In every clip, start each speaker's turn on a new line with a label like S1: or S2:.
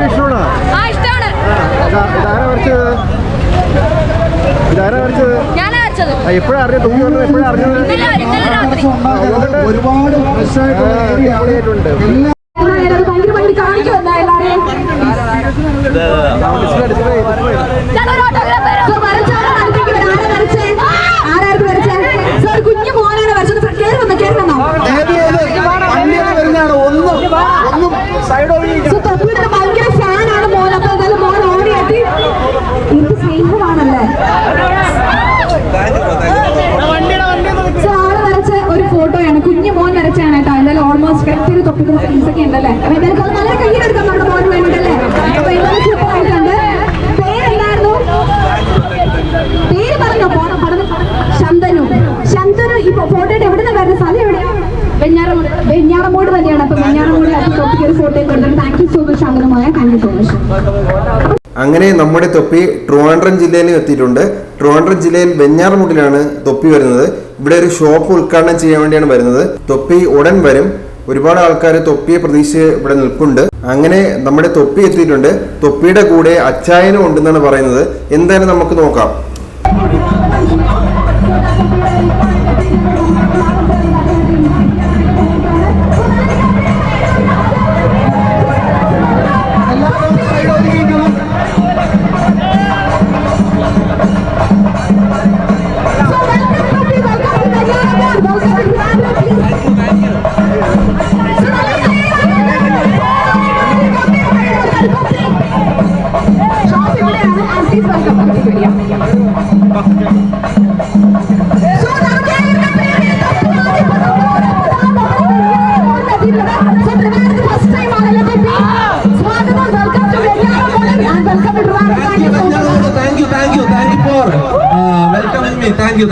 S1: തൊപ്പി ഇഷ്ടമാണോ. ഇതാരാ വരച്ചത്? ഇതാരാ വരച്ചത്? എപ്പോഴാ അറിഞ്ഞത് തൊപ്പി വന്നത് എപ്പോഴാ അറിഞ്ഞത്.
S2: ഒരുപാട്
S3: ഭയങ്കര കാണിക്കുമെന്നാ എല്ലാരെയും
S4: ഞാൻ ഒരു ഓട്ടോഗ്രാഫ്
S3: സോ വരച്ചവരെ അടുത്തേക്ക് വരാം. ആരാ വരച്ചേ? ആരായിരുന്നു വരച്ചേ? സോ ഒരു കുഞ്ഞു മോനാണ് വരച്ചത്. കേറി വന്നോ, കേറി വന്നോ.
S2: വണ്ടിയൊക്കെ വരുന്നതാണ് ഒന്നും ഒന്നും സൈഡ്
S3: സോ തൊപ്പിയുടെ ഭയങ്കര ഫാനാണ് മോൻ. അപ്പൊ എന്തായാലും മോൻ ഓടിയെത്തി. എന്ത് സ്നേഹമാണല്ലേ സോ ആൾ വരച്ച ഒരു ഫോട്ടോയാണ് കുഞ്ഞു മോൻ വരച്ചാണ് കേട്ടോ ഓൾമോസ്റ്റ് കറക്റ്റ് തൊപ്പിക്കുന്ന ഫ്രണ്ട്സ് ഒക്കെ ഉണ്ടല്ലേ? അപ്പൊ എന്തായാലും അത് നല്ല കയ്യിലെടുക്കാം നമ്മുടെ മോന് വേണ്ടിട്ടല്ലേ അപ്പൊ എന്തായാലും സൂപ്പർ ആയിട്ടുണ്ട് പേരെന്തായിരുന്നു? പേര് പറഞ്ഞോ പോണം പറഞ്ഞു ശന്തനു. ശന്തനു ഇപ്പൊ ഫോട്ടോയുടെ എവിടെ നിന്ന് വരുന്ന സ്ഥലം എവിടെയാ വെഞ്ഞാറമൂട്. തന്നെയാണ്. അപ്പൊ വെഞ്ഞാറമൂട് തൊപ്പിക്ക് ഒരു ഫോട്ടോ കൊടുത്തിട്ട് താങ്ക് യു സോ മച്ച് ശന്തനുമായ. താങ്ക് യു സോ മച്ച്
S5: അങ്ങനെ നമ്മുടെ തൊപ്പി ട്രിവാൻഡ്രം ജില്ലയിൽ എത്തിയിട്ടുണ്ട്. ട്രിവാൻഡ്രം ജില്ലയിൽ വെഞ്ഞാറമൂട്ടിലാണ് തൊപ്പി വരുന്നത്. ഇവിടെ ഒരു ഷോപ്പ് ഉദ്ഘാടനം ചെയ്യാൻ വേണ്ടിയാണ് വരുന്നത്. തൊപ്പി ഉടൻ വരും. ഒരുപാട് ആൾക്കാർ തൊപ്പിയെ പ്രതീക്ഷിച്ച് ഇവിടെ നിൽക്കുന്നുണ്ട് അങ്ങനെ നമ്മുടെ തൊപ്പി എത്തിയിട്ടുണ്ട്. തൊപ്പിയുടെ കൂടെ അച്ചായനും ഉണ്ടെന്നാണ് പറയുന്നത്. എന്തായാലും നമുക്ക് നോക്കാം.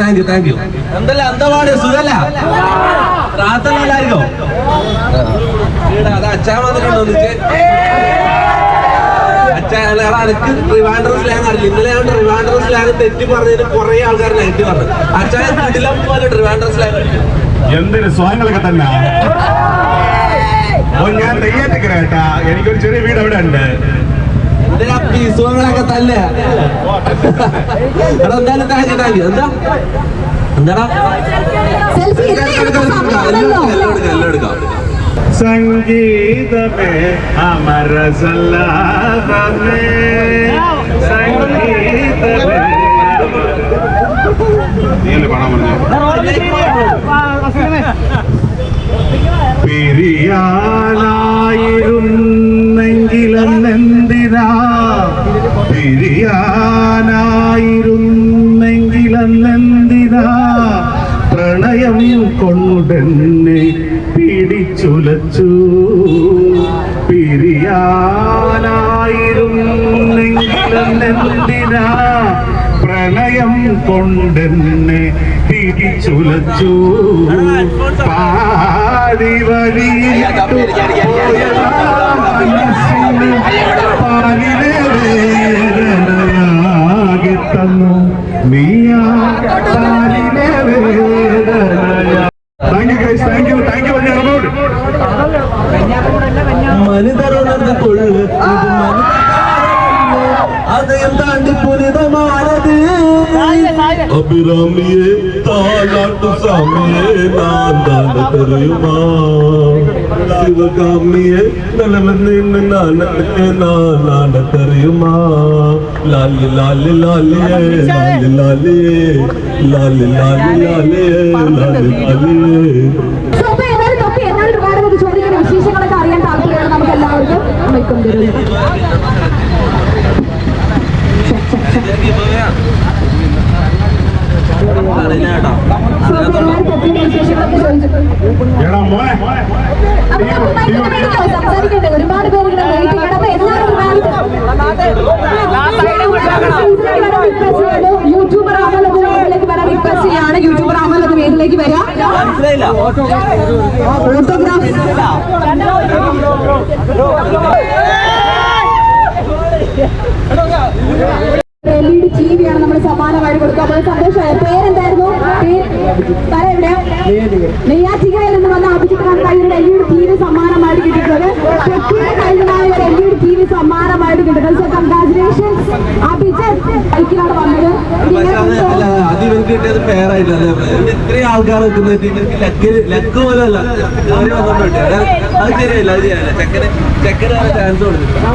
S6: Thank you thank you thank you. എന്തല്ല എന്താ പാട്? സുഖല്ല? പ്രാർത്ഥനയിലായിരിക്കോ അത് അച്ഛാ വന്നിട്ടുണ്ടോ എനിക്ക് സ്ലാങ് അറിയില്ല. ഇന്നലെ ഞാൻ റിവാൻഡർ സ്ലാങ് തെറ്റി പറഞ്ഞതിന് കുറെ ആൾക്കാർ നെഗറ്റീവ് പറഞ്ഞു. അച്ഛാ കിടിലം പോലെ റിവാൻഡർ സ്ലാങ്
S7: എന്തൊരു തന്നെ? ഞാൻ നെയ്യാറ്റിക്കര കേട്ടാ എനിക്കൊരു ചെറിയ വീട് അവിടെ ഉണ്ട്
S6: എന്തിനാ പീസുകളൊക്കെ തന്നെ എടാ എന്തായാലും താങ്ക് യു താങ്ക് യു എന്താ എന്താടാ
S3: സെൽഫി
S6: എല്ലാം എടുക്കാം
S3: സമയമാണല്ലോ
S6: എല്ലാം എടുക്കാം എല്ലാം
S7: പിരിയാനായിരുന്നെങ്കിലെന്തിനാ പ്രണയം കൊണ്ടെന്നെ തിരിച്ചുലച്ചു പാതി വരി പാലിലെ വേദനയാകെ തന്നു. നീയാ പാലിലെ വേദനയാ.
S6: ഇത് അതയം താണ്ടി
S7: അഭിരാമിയെ താലാട്ടു സ്വാമിയെ നാന്താണ്ട തെറിയുമാ ശിവകാമിയെ നിലവന്നിന്ന് നാനത്തെ നാനാണ്ട തെറിയുമാ ലാലി ലാലി ലാലിയെ ലാലി ലാലിയെ ലാലി ലാലി ലാലി ലാലിയേ
S3: സോ അപ്പൊ ഏതായാലും തൊപ്പി എന്നാലും ഒരുപാട് പേര് ചോദിക്കുന്ന വിശേഷങ്ങളൊക്കെ അറിയാൻ താല്പര്യമാണ് നമുക്ക് എല്ലാവർക്കും പോയിക്കൊണ്ടിരുന്നത് സോ അപ്പൊ എല്ലാവരും തൊപ്പിയുടെ വിശേഷങ്ങളൊക്കെ ചോദിച്ചിട്ടുണ്ട്
S7: എടാ മോനെ
S3: അപ്പൊ നമുക്ക് മൈക്കിൽ മേടിക്കോ? സംസാരിക്കണ്ടേ? ഒരുപാട് പേര് യൂട്യൂബർ ആവുന്നത് വേദിയിലേക്ക് വരാൻ റിക്വസ്റ്റ് ചെയ്യാണ് യൂട്യൂബർ ആവുന്നത് വേദിയിലേക്ക് വരാം ഫോട്ടോഗ്രാഫ് എൽ ഇ ടിവിയാണ് നമ്മൾ സമ്മാനമായിട്ട് കൊടുക്കുക. അപ്പോൾ സന്തോഷമായ. പേരെന്തായിരുന്നു? തല എവിടെയാ നെയ്യാറ്റിക്കരയിൽ നിന്ന് വന്ന Abhijith കണക്കായി L E D T V സമ്മാനമായിട്ട് കിട്ടിയിട്ടുള്ളത് പ്രത്യേകമായ ഒരു എൽ ഇ ഡി ടി സമ്മാനമായിട്ട് കിട്ടുന്നത്
S6: സോ കൺഗ്രാചുലേഷൻസ് അഭിജിത്ത്. ബൈക്കിലാണ് വന്നത്. കിട്ടിയത് ഫെയർ അല്ലെ? ഇത്രയും ആൾക്കാർ നിൽക്കുന്ന ലക്ക് ലക്ക് പോലും അല്ല. അവർ വന്നോണ്ട് കിട്ടിയ അത് ശരിയല്ല അത് ശരിയല്ല. ചെക്കന് ചെക്കനാണ് ചാൻസ്
S2: കൊടുത്തിട്ടുണ്ട്.